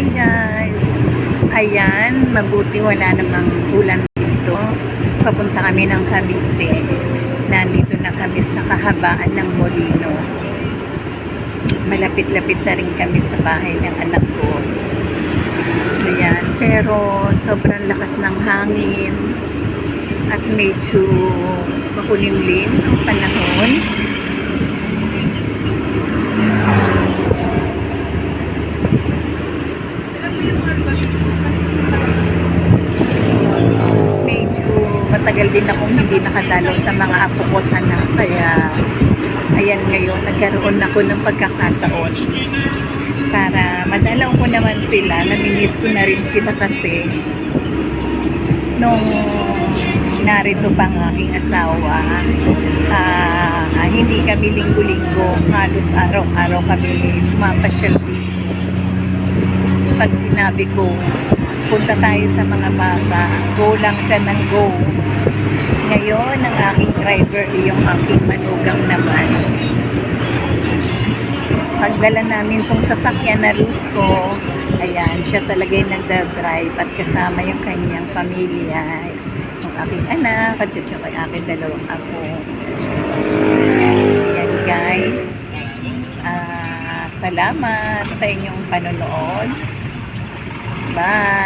Hi guys! Ayan, mabuti wala namang ulan dito. Papunta kami ng Cavite. Nandito na kami sa kahabaan ng Molino. Malapit-lapit na rin kami sa bahay ng anak ko. Ayan, pero sobrang lakas ng hangin at medyo makulimlim ang panahon. Medyo matagal din akong hindi nakadalaw sa mga apo ko at. Kaya, ayan ngayon, nagkaroon ako ng pagkakataon para madalaw ko naman sila. Namimiss ko na rin sila kasi nung narito pa ang aking asawa, ah, hindi kami linggo-linggo, halos araw-araw kami mapasyal dito. Pag sinabi ko, punta tayo sa mga bata, go lang siya ng go. Ngayon, ang aking driver, yung aking manugang naman. Pagdala namin tong sasakyan na Rusco, ayan, siya talaga yung nagdadrive at kasama yung kanyang pamilya, yung aking anak, at yung aking dalawang apo. Ayan guys, Ah, salamat sa inyong panonood. Bye!